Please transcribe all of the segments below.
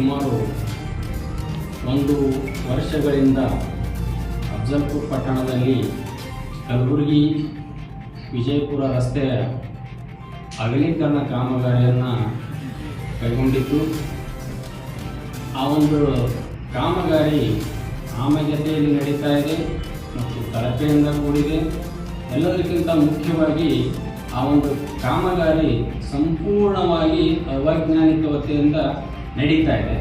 ಸುಮಾರು ಒಂದು ವರ್ಷಗಳಿಂದ ಅಫ್ಜಲ್ಪುರ್ ಪಟ್ಟಣದಲ್ಲಿ ಕಲಬುರಗಿ, ವಿಜಯಪುರ ರಸ್ತೆಯ ಅಗಲೀಕರಣ ಕಾಮಗಾರಿಯನ್ನು ಕೈಗೊಂಡಿದ್ದು ಆ ಒಂದು ಕಾಮಗಾರಿ ಆಮೆಗತಿಯಲ್ಲಿ ನಡೀತಾ ಇದೆ ಮತ್ತು ಕಳಪೆಯಿಂದ ಕೂಡಿದೆ. ಎಲ್ಲದಕ್ಕಿಂತ ಮುಖ್ಯವಾಗಿ ಆ ಒಂದು ಕಾಮಗಾರಿ ಸಂಪೂರ್ಣವಾಗಿ ಅವೈಜ್ಞಾನಿಕತೆಯಿಂದ ನಡೀತಾ ಇದೆ.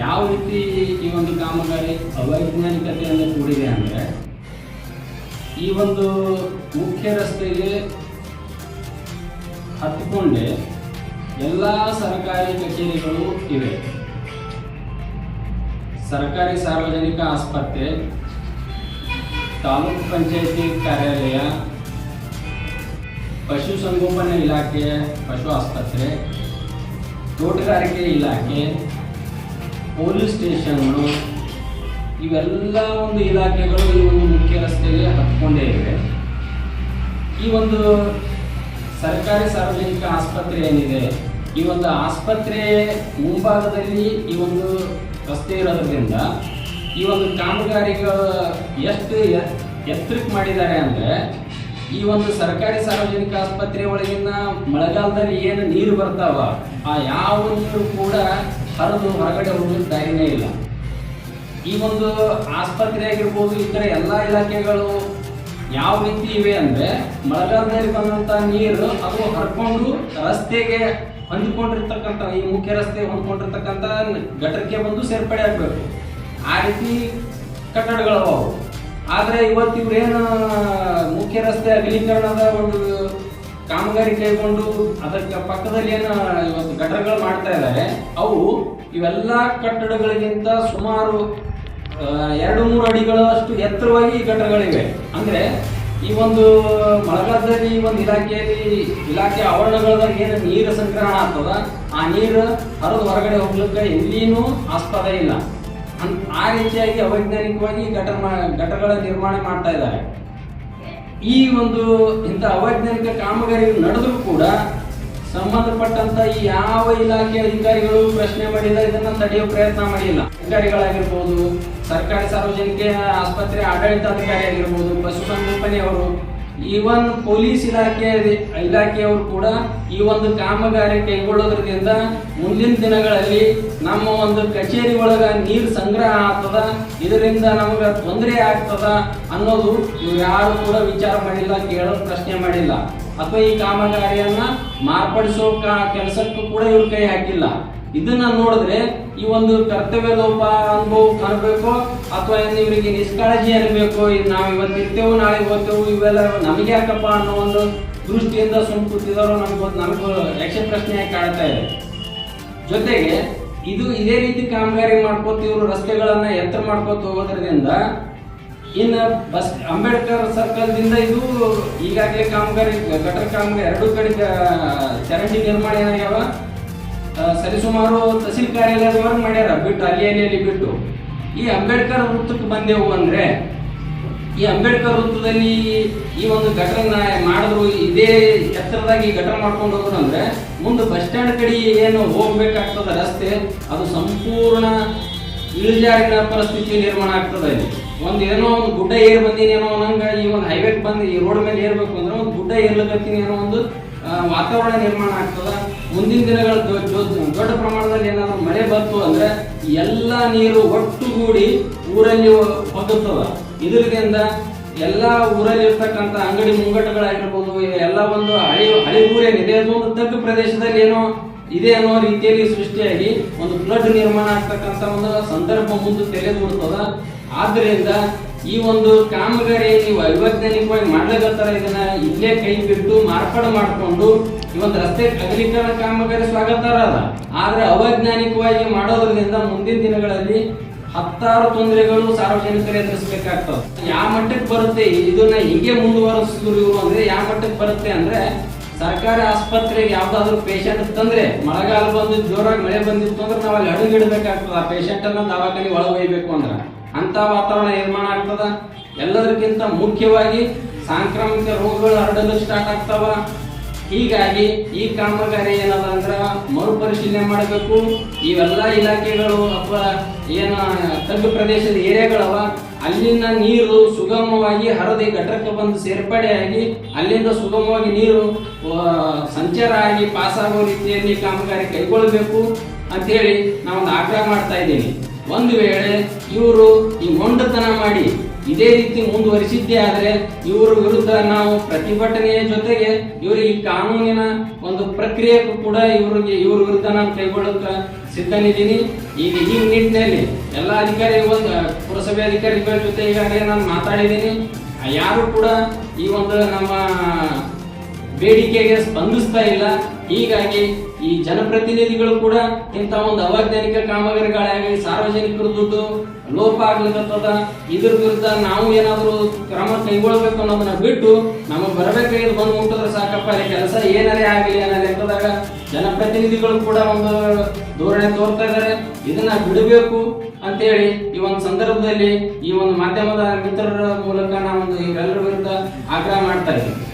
ಯಾವ ರೀತಿ ಈ ಒಂದು ಕಾಮಗಾರಿ ಅವೈಜ್ಞಾನಿಕತೆಯನ್ನು ಕೂಡಿದೆ ಅಂದರೆ, ಈ ಒಂದು ಮುಖ್ಯ ರಸ್ತೆಗೆ ಹತ್ತಿಕೊಂಡೆ ಎಲ್ಲ ಸರ್ಕಾರಿ ಕಚೇರಿಗಳು ಇವೆ. ಸರ್ಕಾರಿ ಸಾರ್ವಜನಿಕ ಆಸ್ಪತ್ರೆ, ತಾಲೂಕು ಪಂಚಾಯತಿ ಕಾರ್ಯಾಲಯ, ಪಶುಸಂಗೋಪನೆ ಇಲಾಖೆ, ಪಶು ಆಸ್ಪತ್ರೆ ತೋಟಗಾರಿಕೆ ಇಲಾಖೆ, ಪೊಲೀಸ್ ಸ್ಟೇಷನ್ನು ಇವೆಲ್ಲ ಒಂದು ಇಲಾಖೆಗಳು ಈ ಒಂದು ಮುಖ್ಯ ರಸ್ತೆಯಲ್ಲಿ ಹತ್ಕೊಂಡೇ ಇವೆ. ಈ ಒಂದು ಸರ್ಕಾರಿ ಸಾರ್ವಜನಿಕ ಆಸ್ಪತ್ರೆ ಏನಿದೆ, ಈ ಒಂದು ಆಸ್ಪತ್ರೆ ಮುಂಭಾಗದಲ್ಲಿ ಈ ಒಂದು ರಸ್ತೆ ಇರೋದ್ರಿಂದ ಈ ಒಂದು ಕಾಮಗಾರಿಗಳು ಎಷ್ಟು ಎತ್ತರಕ್ಕೆ ಮಾಡಿದ್ದಾರೆ ಅಂದರೆ ಈ ಒಂದು ಸರ್ಕಾರಿ ಸಾರ್ವಜನಿಕ ಆಸ್ಪತ್ರೆ ಒಳಗಿನ ಮಳೆಗಾಲದಲ್ಲಿ ಏನು ನೀರು ಬರ್ತಾವ, ಆ ಯಾವ ನೀರು ಕೂಡ ಹರಿದು ಹೊರಗಡೆ ಹೋಗೋದು ದಾರಿನೇ ಇಲ್ಲ. ಈ ಒಂದು ಆಸ್ಪತ್ರೆ ಆಗಿರ್ಬೋದು ಇತರ ಎಲ್ಲ ಇಲಾಖೆಗಳು ಯಾವ ರೀತಿ ಇವೆ ಅಂದ್ರೆ, ಮಳೆಗಾಲದಲ್ಲಿ ಬಂದಂಥ ನೀರು ಅದು ಹರ್ಕೊಂಡು ರಸ್ತೆಗೆ ಹೊಂದಿಕೊಂಡಿರ್ತಕ್ಕಂಥ, ಈ ಮುಖ್ಯ ರಸ್ತೆ ಹೊಂದ್ಕೊಂಡಿರ್ತಕ್ಕಂಥ ಘಟಕಕ್ಕೆ ಬಂದು ಸೇರ್ಪಡೆ ಆಗಬೇಕು. ಆ ರೀತಿ ಕಟ್ಟಡಗಳು ಅವು. ಆದ್ರೆ ಇವತ್ತು ಇವ್ರೇನು ಮುಖ್ಯ ರಸ್ತೆ ಅಗಲೀಕರಣದ ಒಂದು ಕಾಮಗಾರಿ ಕೈಗೊಂಡು ಅದಕ್ಕೆ ಪಕ್ಕದಲ್ಲಿ ಏನು ಇವತ್ತು ಘಟಕಗಳು ಮಾಡ್ತಾ ಇದ್ದಾರೆ ಅವು ಇವೆಲ್ಲ ಕಟ್ಟಡಗಳಿಗಿಂತ ಸುಮಾರು ಎರಡು ಮೂರು ಅಡಿಗಳಷ್ಟು ಎತ್ತರವಾಗಿ ಈ ಗಟರಗಳಿವೆ. ಅಂದ್ರೆ ಈ ಒಂದು ಮಳೆಗಾಲದಲ್ಲಿ ಈ ಒಂದು ಇಲಾಖೆಯಲ್ಲಿ, ಇಲಾಖೆ ಆವರಣಗಳದಾಗ ಏನು ನೀರು ಸಂಗ್ರಹಣ ಆಗ್ತದ, ಆ ನೀರು ಹರಿದು ಹೊರಗಡೆ ಹೋಗ್ಲಿಕ್ಕೆ ಎಲ್ಲಿನೂ ಆಸ್ಪದ ಇಲ್ಲ. ಆ ರೀತಿಯಾಗಿ ಅವೈಜ್ಞಾನಿಕವಾಗಿ ಮಾ- ಗಟರಗಳ ನಿರ್ಮಾಣ ಮಾಡ್ತಾ ಇದ್ದಾರೆ. ಈ ಒಂದು ಇಂಥ ಅವೈಜ್ಞಾನಿಕ ಕಾಮಗಾರಿ ನಡೆದರೂ ಕೂಡ ಸಂಬಂಧಪಟ್ಟಂತ ಯಾವ ಇಲಾಖೆ ಅಧಿಕಾರಿಗಳು ಪ್ರಶ್ನೆ ಮಾಡಿಲ್ಲ, ಇದನ್ನ ತಡೆಯೋ ಪ್ರಯತ್ನ ಮಾಡಿಲ್ಲ. ಅಧಿಕಾರಿಗಳಾಗಿರ್ಬೋದು, ಸರ್ಕಾರಿ ಸಾರ್ವಜನಿಕ ಆಸ್ಪತ್ರೆ ಆಡಳಿತಾಧಿಕಾರಿ ಆಗಿರ್ಬೋದು ಈವನ್ ಪೊಲೀಸ್ ಇಲಾಖೆ ಇಲಾಖೆಯವರು ಕೂಡ ಈ ಒಂದು ಕಾಮಗಾರಿ ಕೈಗೊಳ್ಳೋದ್ರಿಂದ ಮುಂದಿನ ದಿನಗಳಲ್ಲಿ ನಮ್ಮ ಒಂದು ಕಚೇರಿ ಒಳಗ ನೀರು ಸಂಗ್ರಹ ಆಗ್ತದ, ಇದರಿಂದ ನಮಗೆ ತೊಂದರೆ ಆಗ್ತದ ಅನ್ನೋದು ಯಾರು ಕೂಡ ವಿಚಾರ ಮಾಡಿಲ್ಲ ಕೇಳೋ ಪ್ರಶ್ನೆ ಮಾಡಿಲ್ಲ. ಅಥವಾ ಈ ಕಾಮಗಾರಿಯನ್ನ ಮಾರ್ಪಡಿಸೋ ಕೆಲಸಕ್ಕೂ ಕೂಡ ಇವ್ರ ಕೈ ಹಾಕಿಲ್ಲ. ಇದನ್ನ ನೋಡಿದ್ರೆ ಈ ಒಂದು ಕರ್ತವ್ಯ ಲೋಪ ಅನುಭವ ಅನ್ಬೇಕು ಅಥವಾ ಇವರಿಗೆ ನಿಷ್ಕಾಳಜಿ ಇರಬೇಕು ನಾವು ಇವತ್ತು ಇರ್ತೇವೆ ನಾಳೆ ಹೋಗ್ತೇವೆ, ಇವೆಲ್ಲ ನಮಗೆ ಯಾಕಪ್ಪ ಅನ್ನೋ ಒಂದು ದೃಷ್ಟಿಯಿಂದ ಸುಮ್ ಕೂತಿದವರು ನಮ್ಗೆ ನಮಗೂ ಯಕ್ಷ ಪ್ರಶ್ನೆಯಾಗಿ ಕಾಣ್ತಾ ಇದೆ. ಜೊತೆಗೆ, ಇದು ಇದೇ ರೀತಿ ಕಾಮಗಾರಿ ಮಾಡ್ಕೋತ ಇವರು ರಸ್ತೆಗಳನ್ನ ಎತ್ತರ ಮಾಡ್ಕೋತ ಹೋಗೋದ್ರಿಂದ ಇನ್ನು ಬಸ್ ಅಂಬೇಡ್ಕರ್ ಸರ್ಕಲ್ದಿಂದ ಇದು ಈಗಾಗಲೇ ಕಾಮಗಾರಿ, ಗಟರ್ ಕಾಮಗಾರಿ ಎರಡು ಕಡೆ ಚರಂಡಿ ನಿರ್ಮಾಣ ಏನಾಗ್ಯಾವ? ಸರಿಸುಮಾರು ತಹಸೀಲ್ ಕಾರ್ಯಾಲಯದವರೆಗೆ ಮಾಡ್ಯಾರ, ಬಿಟ್ಟು ಅಲ್ಲಿ ಅಲ್ಲಿ ಬಿಟ್ಟು. ಈ ಅಂಬೇಡ್ಕರ್ ವೃತ್ತಕ್ಕೆ ಬಂದೆವು ಅಂದ್ರೆ, ಈ ಅಂಬೇಡ್ಕರ್ ವೃತ್ತದಲ್ಲಿ ಈ ಒಂದು ಘಟನ ಮಾಡಿದ್ರು, ಇದೇ ಎತ್ತರದಾಗಿ ಈ ಘಟನೆ ಮಾಡ್ಕೊಂಡು ಹೋದ್ರು ಅಂದ್ರೆ, ಮುಂದೆ ಬಸ್ ಸ್ಟ್ಯಾಂಡ್ ಕಡೆ ಏನು ಹೋಗ್ಬೇಕಾಗ್ತದ ರಸ್ತೆ, ಅದು ಸಂಪೂರ್ಣ ಇಳಿಜಾರಿನ ಪರಿಸ್ಥಿತಿ ನಿರ್ಮಾಣ ಆಗ್ತದೆ ಇಲ್ಲಿ ಒಂದ್ ಏನೋ ಒಂದು ಗುಡ್ಡ ಏರ್ ಬಂದೀನಿ ಏನೋ ಅನ್ನಂಗ ಈ ಒಂದು ಹೈವೇಕ್ ಬಂದು ಈ ರೋಡ್ ಮೇಲೆ ಏರ್ಬೇಕು ಅಂದ್ರೆ ಒಂದು ಗುಡ್ಡ ಏರ್ಲಕತ್ತೀನಿ ಏನೋ ಒಂದು ವಾತಾವರಣ ನಿರ್ಮಾಣ ಆಗ್ತದ? ಮುಂದಿನ ದಿನಗಳ ದೊಡ್ಡ ಪ್ರಮಾಣದಲ್ಲಿ ಏನಾದ್ರು ಮಳೆ ಬಂತು ಅಂದ್ರೆ ಎಲ್ಲ ನೀರು ಒಟ್ಟುಗೂಡಿ ಊರಲ್ಲಿ ಹೋಗುತ್ತದ ಇದರಿಂದ ಎಲ್ಲ ಊರಲ್ಲಿ ಇರ್ತಕ್ಕಂಥ ಅಂಗಡಿ ಮುಂಗಟ್ಟುಗಳಾಗಿರ್ಬೋದು ಎಲ್ಲ ಒಂದು ಹಳಿ ಹಳಿ ಊರೇನಿದೆ, ಅದು ಒಂದು ತಗ್ಗು ಪ್ರದೇಶದಲ್ಲಿ ಏನೋ ಇದೆ ಅನ್ನೋ ರೀತಿಯಲ್ಲಿ ಸೃಷ್ಟಿಯಾಗಿ ಒಂದು ಫ್ಲಡ್ ನಿರ್ಮಾಣ ಆಗ್ತಕ್ಕಂಥ ಒಂದು ಸಂದರ್ಭ ಮುಂದೆ ತೆರೆದುಬಿಡ್ತದ ಆದ್ರಿಂದ ಈ ಒಂದು ಕಾಮಗಾರಿ ನೀವು ಅವೈಜ್ಞಾನಿಕವಾಗಿ ಇದನ್ನ ಇಲ್ಲೇ ಕೈ ಬಿಟ್ಟು ಮಾರ್ಪಾಡು ಮಾಡಿಕೊಂಡು ಈ ಒಂದು ರಸ್ತೆ ಅಗಲೀಕರಣ ಕಾಮಗಾರಿ ಸ್ವಾಗತಾರ ಅದ. ಆದ್ರೆ ಅವೈಜ್ಞಾನಿಕವಾಗಿ ಮಾಡೋದ್ರಿಂದ ಮುಂದಿನ ದಿನಗಳಲ್ಲಿ ಹತ್ತಾರು ತೊಂದರೆಗಳು ಸಾರ್ವಜನಿಕರು ಎದುರಿಸಬೇಕಾಗ್ತದೆ. ಯಾವ ಮಟ್ಟಕ್ಕೆ ಬರುತ್ತೆ, ಇದನ್ನ ಹಿಂಗೆ ಮುಂದುವರಿಸಿದ್ರು ಇವರು ಅಂದ್ರೆ ಯಾವ ಮಟ್ಟಕ್ಕೆ ಬರುತ್ತೆ ಅಂದ್ರೆ ಸರ್ಕಾರಿ ಆಸ್ಪತ್ರೆಗೆ ಯಾವ್ದಾದ್ರು ಪೇಷಂಟ್ ತಂದ್ರೆ ಮಳೆಗಾಲ ಬಂದು ಜೋರಾಗಿ ಮಳೆ ಬಂದಿತ್ತು ಅಂದ್ರೆ ನಾವು ಅಲ್ಲಿ ಅಡುಗಿಡ್ಬೇಕಾಗ್ತದ ಆ ಪೇಷಂಟ್ ಅನ್ನ ದವಾಖಾನೆ ಒಳಗೆ ಅಂದ್ರೆ. ಅಂತ ವಾತಾವರಣ ನಿರ್ಮಾಣ ಆಗ್ತದ? ಎಲ್ಲದಕ್ಕಿಂತ ಮುಖ್ಯವಾಗಿ ಸಾಂಕ್ರಾಮಿಕ ರೋಗಗಳು ಹರಡಲು ಸ್ಟಾರ್ಟ್ ಆಗ್ತಾವ. ಹೀಗಾಗಿ ಈ ಕಾಮಗಾರಿ ಏನದ ಅಂದ್ರೆ ಮರುಪರಿಶೀಲನೆ ಮಾಡಬೇಕು. ಇವೆಲ್ಲ ಇಲಾಖೆಗಳು ಅಥವಾ ಏನ ತಗ್ಗು ಪ್ರದೇಶದ ಏರಿಯಾಗಳವ ಅಲ್ಲಿನ ನೀರು ಸುಗಮವಾಗಿ ಹರಿದು ಘಟಕಕ್ಕೆ ಬಂದು ಸೇರ್ಪಡೆಯಾಗಿ, ಅಲ್ಲಿಂದ ಸುಗಮವಾಗಿ ನೀರು ಸಂಚಾರ ಆಗಿ ಪಾಸ್ ಆಗೋ ರೀತಿಯಲ್ಲಿ ಕಾಮಗಾರಿ ಕೈಗೊಳ್ಳಬೇಕು ಅಂತೇಳಿ ನಾವೊಂದು ಆಗ್ರಹ ಮಾಡ್ತಾ ಇದ್ದೀನಿ. ಒಂದು ವೇಳೆ ಇವರು ಈ ಮೊಂಡತನ ಮಾಡಿ ಇದೇ ರೀತಿ ಮುಂದುವರಿಸಿದ್ದೇ ಆದರೆ ಇವರ ವಿರುದ್ಧ ನಾವು ಪ್ರತಿಭಟನೆಯ ಜೊತೆಗೆ ಇವರಿಗೆ ಕಾನೂನಿನ ಒಂದು ಪ್ರಕ್ರಿಯೆ ಕೂಡ ಇವರಿಗೆ ಇವ್ರ ವಿರುದ್ಧ ನಾನು ಕೈಗೊಳ್ಳೋಕೆ ಸಿದ್ಧನಿದ್ದೀನಿ. ಈಗ ಈ ನಿಟ್ಟಿನಲ್ಲಿ ಎಲ್ಲ ಅಧಿಕಾರಿ ಒಂದು ಪುರಸಭೆ ಅಧಿಕಾರಿಗಳ ಜೊತೆ ಈಗಾಗಲೇ ನಾನು ಮಾತಾಡಿದ್ದೀನಿ. ಯಾರು ಕೂಡ ಈ ಒಂದು ನಮ್ಮ ಬೇಡಿಕೆಗೆ ಸ್ಪಂದಿಸ್ತಾ ಇಲ್ಲ. ಹೀಗಾಗಿ ಈ ಜನಪ್ರತಿನಿಧಿಗಳು ಕೂಡ ಇಂಥ ಒಂದು ಅವೈಜ್ಞಾನಿಕ ಕಾಮಗಾರಿಗಳಾಗಿ ಸಾರ್ವಜನಿಕರ ದುಡ್ಡು ಲೋಪ ಆಗ್ಲಿಕ್ಕತ್ತದ ಇದ್ರ ವಿರುದ್ಧ ನಾವು ಏನಾದರೂ ಕ್ರಮ ಕೈಗೊಳ್ಬೇಕು ಅನ್ನೋದನ್ನ ಬಿಟ್ಟು ನಮಗೆ ಬರಬೇಕಾಗಿದ್ದು ಬಂದು ಮುಟ್ಟಿದ್ರೆ ಸಾಕಪ್ಪ ಈ ಕೆಲಸ ಏನಾರೇ ಆಗಲಿ ಅನ್ನೋ ಲೆಕ್ಕದಾಗ ಜನಪ್ರತಿನಿಧಿಗಳು ಕೂಡ ಒಂದು ಧೋರಣೆ ತೋರ್ತಾ ಇದ್ದಾರೆ ಇದನ್ನ ಬಿಡಬೇಕು ಅಂತೇಳಿ ಈ ಒಂದು ಸಂದರ್ಭದಲ್ಲಿ ಈ ಒಂದು ಮಾಧ್ಯಮದ ಮಿತ್ರರ ಮೂಲಕ ನಾವೊಂದು ಇವರೆಲ್ಲರ ವಿರುದ್ಧ ಆಗ್ರಹ ಮಾಡ್ತಾ ಇದ್ದೀವಿ.